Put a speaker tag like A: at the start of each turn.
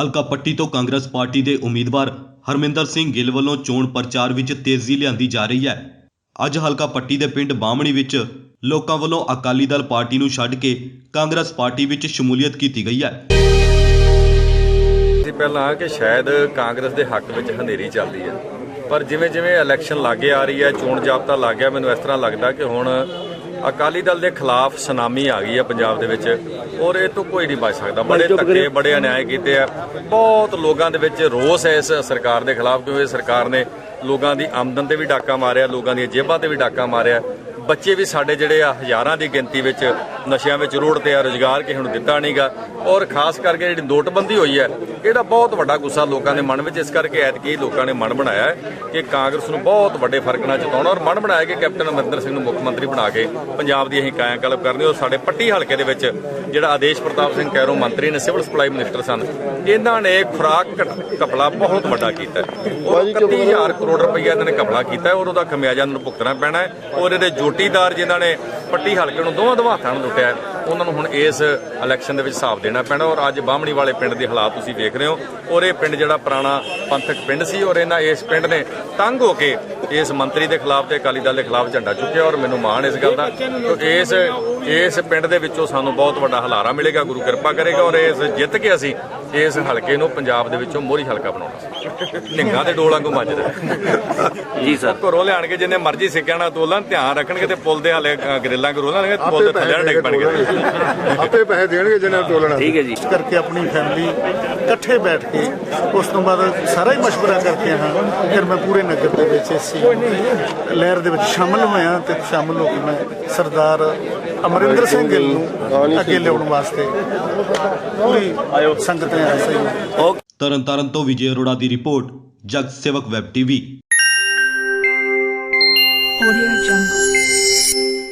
A: ਹਲਕਾ ਪੱਟੀ ਤੋਂ ਕਾਂਗਰਸ ਪਾਰਟੀ ਦੇ ਉਮੀਦਵਾਰ ਹਰਮਿੰਦਰ ਸਿੰਘ ਗਿੱਲ ਵੱਲੋਂ ਚੋਣ ਪ੍ਰਚਾਰ ਵਿੱਚ ਤੇਜ਼ੀ ਲਿਆਂਦੀ ਜਾ ਰਹੀ ਹੈ। ਅੱਜ ਹਲਕਾ ਪੱਟੀ ਦੇ ਪਿੰਡ ਬਾਹਮਣੀ ਵਿੱਚ ਲੋਕਾਂ ਵੱਲੋਂ ਅਕਾਲੀ ਦਲ ਪਾਰਟੀ ਨੂੰ ਛੱਡ ਕੇ ਕਾਂਗਰਸ ਪਾਰਟੀ ਵਿੱਚ ਸ਼ਮੂਲੀਅਤ ਕੀਤੀ ਗਈ ਹੈ।
B: ਸੀ ਪਹਿਲਾਂ ਕਿ ਸ਼ਾਇਦ ਕਾਂਗਰਸ ਦੇ ਹੱਕ ਵਿੱਚ ਹਨੇਰੀ ਚੱਲਦੀ ਹੈ। ਪਰ ਜਿਵੇਂ ਜਿਵੇਂ ਇਲੈਕਸ਼ਨ ਲਾਗੇ ਆ ਰਹੀ ਹੈ, ਚੋਣ ਜਾਬਤਾ ਲੱਗ ਗਿਆ, ਮੈਨੂੰ ਇਸ ਤਰ੍ਹਾਂ ਲੱਗਦਾ ਕਿ ਹੁਣ ਅਕਾਲੀ ਦਲ ਦੇ ਖਿਲਾਫ ਸੁਨਾਮੀ ਆ ਗਈ ਹੈ ਪੰਜਾਬ ਦੇ ਵਿੱਚ ਔਰ ਇਹ ਤੋਂ ਕੋਈ ਨਹੀਂ ਬਚ ਸਕਦਾ। ਬੜੇ ਧੱਕੇ ਬੜੇ ਅਨਿਆਏ ਕੀਤੇ ਆ। ਬਹੁਤ ਲੋਕਾਂ ਦੇ ਵਿੱਚ ਰੋਸ ਹੈ ਇਸ ਸਰਕਾਰ ਦੇ ਖਿਲਾਫ ਕਿਉਂਕਿ ਸਰਕਾਰ ਨੇ ਲੋਕਾਂ ਦੀ ਆਮਦਨ ਤੇ ਵੀ ਡਾਕਾ ਮਾਰਿਆ ਲੋਕਾਂ ਦੀਆਂ ਜੇਬਾਂ ਤੇ ਵੀ ਡਾਕਾ ਮਾਰਿਆ। ਬੱਚੇ ਵੀ ਸਾਡੇ ਜਿਹੜੇ ਆ ਹਜ਼ਾਰਾਂ ਦੀ ਗਿਣਤੀ ਵਿੱਚ ਨਸ਼ਿਆਂ ਵਿੱਚ ਰੋੜਦੇ ਆ ਰੋਜ਼ਗਾਰ ਕਿਸੇ ਨੂੰ ਦਿੱਤਾ ਨਹੀਂਗਾ ਔਰ ਖਾਸ ਕਰਕੇ ਜਿਹੜੀ ਨੋਟਬੰਦੀ ਹੋਈ ਹੈ ਇਹਦਾ ਬਹੁਤ ਵੱਡਾ ਗੁੱਸਾ ਲੋਕਾਂ ਦੇ ਮਨ ਵਿੱਚ ਇਸ ਕਰਕੇ ਐਤਕੀ ਲੋਕਾਂ ਨੇ ਮਨ ਬਣਾਇਆ ਕਿ ਕਾਂਗਰਸ ਨੂੰ ਬਹੁਤ ਵੱਡੇ ਫ਼ਰਕ ਨਾਲ ਜਿਤਾਉਣਾ ਔਰ ਮਨ ਬਣਾਇਆ ਕਿ ਕੈਪਟਨ ਅਮਰਿੰਦਰ ਸਿੰਘ ਨੂੰ ਮੁੱਖ ਮੰਤਰੀ ਬਣਾ ਕੇ ਪੰਜਾਬ ਦੀ ਅਸੀਂ ਕਾਇਆ ਕਲਪ ਕਰਨੀ ਔਰ ਸਾਡੇ ਪੱਟੀ ਹਲਕੇ ਦੇ ਵਿੱਚ ਜਿਹੜਾ ਆਦੇਸ਼ ਪ੍ਰਤਾਪ ਸਿੰਘ ਕੈਰੋ ਮੰਤਰੀ ਨੇ ਸਿਵਲ ਸਪਲਾਈ ਮਿਨਿਸਟਰ ਸਨ ਇਹਨਾਂ ਨੇ ਖੁਰਾਕ ਘਪਲਾ ਬਹੁਤ ਵੱਡਾ ਕੀਤਾ ਔਰ 31000 ਕਰੋੜ ਰੁਪਈਆ ਇਹਨਾਂ ਨੇ ਘਪਲਾ ਕੀਤਾ ਔਰ ਉਹਦਾ ਖਮਿਆਜਾ ਨੂੰ ਭੁਗਤਣਾ ਪੈਣਾ ਹੈ ਔਰ ਇਹਦੇ ਪੱਟੀਦਾਰ ਜਿਨ੍ਹਾਂ ਨੇ ਪੱਟੀ ਹਲਕੇ ਨੂੰ ਦੋਵਾਂ ਦੋਵਾਂ ਹੱਥਾਂ ਨਾਲ ਲੁੱਟਿਆ ਉਹਨਾਂ ਨੂੰ ਹੁਣ ਇਸ ਇਲੈਕਸ਼ਨ ਦੇ ਵਿੱਚ ਹਿਸਾਬ ਦੇਣਾ ਪੈਣਾ ਔਰ ਅੱਜ ਬਾਹਮਣੀ ਵਾਲੇ ਪਿੰਡ ਦੇ ਹਾਲਾਤ ਤੁਸੀਂ ਦੇਖ ਰਹੇ ਹੋ ਔਰ ਇਹ ਪਿੰਡ ਜਿਹੜਾ ਪੁਰਾਣਾ ਪੰਥਕ ਪਿੰਡ ਸੀ ਔਰ ਇਹਨਾਂ ਇਸ ਪਿੰਡ ਨੇ ਤੰਗ ਹੋ ਕੇ ਇਸ ਮੰਤਰੀ ਦੇ ਖਿਲਾਫ ਤੇ ਅਕਾਲੀ ਦਲ ਦੇ ਖਿਲਾਫ ਝੰਡਾ ਚੁੱਕਿਆ ਔਰ ਮੈਨੂੰ ਮਾਣ ਇਸ ਗੱਲ ਦਾ। ਕਿ ਇਸ ਇਸ ਪਿੰਡ ਦੇ ਵਿੱਚੋਂ ਸਾਨੂੰ ਬਹੁਤ ਵੱਡਾ ਹਲਾਰਾ ਮਿਲੇਗਾ ਗੁਰੂ ਕਿਰਪਾ ਕਰੇਗਾ ਔਰ ਇਸ ਜਿੱਤ ਕੇ ਅਸੀਂ ਇਸ ਹਲਕੇ ਨੂੰ ਪੰਜਾਬ ਦੇ ਵਿੱਚੋਂ ਮੋਹਰੀ ਹਲਕਾ ਬਣਾਉਣਾ ਨਿੰਗਾ ਦੇ ਡੋਲਾਂ ਕੋ ਮੱਜਦਾ
C: ਜੀ ਸਰ।
B: ਘਰੋਂ ਲਿਆਣਗੇ ਜਿੰਨੇ ਮਰਜ਼ੀ ਸਿੱਕਿਆ ਨਾਲ ਤੋਲਣ ਧਿਆਨ ਰੱਖਣਗੇ ਤੇ ਪੁੱਲ ਦੇ ਹਾਲੇ ਗਰਿੱਲਾਂ ਕਰੋਲਾਂ ਨੇ ਪੁੱਲ ਦੇ ਥੱਲੇ ਡਿੱਗ ਪੈਣਗੇ।
D: ਆਪੇ ਪੈਸੇ ਦੇਣਗੇ ਜਿਹਨਾਂ ਨੂੰ ਤੋਲਣਾ
C: ਠੀਕ ਹੈ ਜੀ।
E: ਕਰਕੇ ਆਪਣੀ ਫੈਮਿਲੀ ਇਕੱਠੇ ਬੈਠ ਕੇ ਉਸ ਤੋਂ ਬਾਅਦ ਸਾਰਾ ਹੀ ਮਸ਼ਵਰਾ ਕਰਕੇ ਹਾਂ ਫਿਰ ਮੈਂ ਪੂਰੇ ਨਗਰ ਦੇ ਵਿੱਚ ਇਸੇ ਲਹਿਰ ਦੇ ਵਿੱਚ ਸ਼ਾਮਲ ਹੋਇਆ ਤੇ ਸ਼ਾਮਲ ਹੋ ਕੇ ਮੈਂ ਸਰਦਾਰ ਅਮਰਿੰਦਰ ਸਿੰਘ ਗਿੱਲ ਨੂੰ ਅੱਗੇ ਲਿਆਉਣ ਵਾਸਤੇ ਪੂਰੀ ਸੰਗਤ ਨੇ ਆਇਆ ਸਹੀ
A: ਤਰਨਤਾਰਨ ਤੋਂ ਵਿਜੇ ਅਰੋੜਾ ਦੀ ਰਿਪੋਰਟ ਜਗ ਸੇਵਕ ਵੈਬ ਟੀਵੀ।
F: Audio Jungle.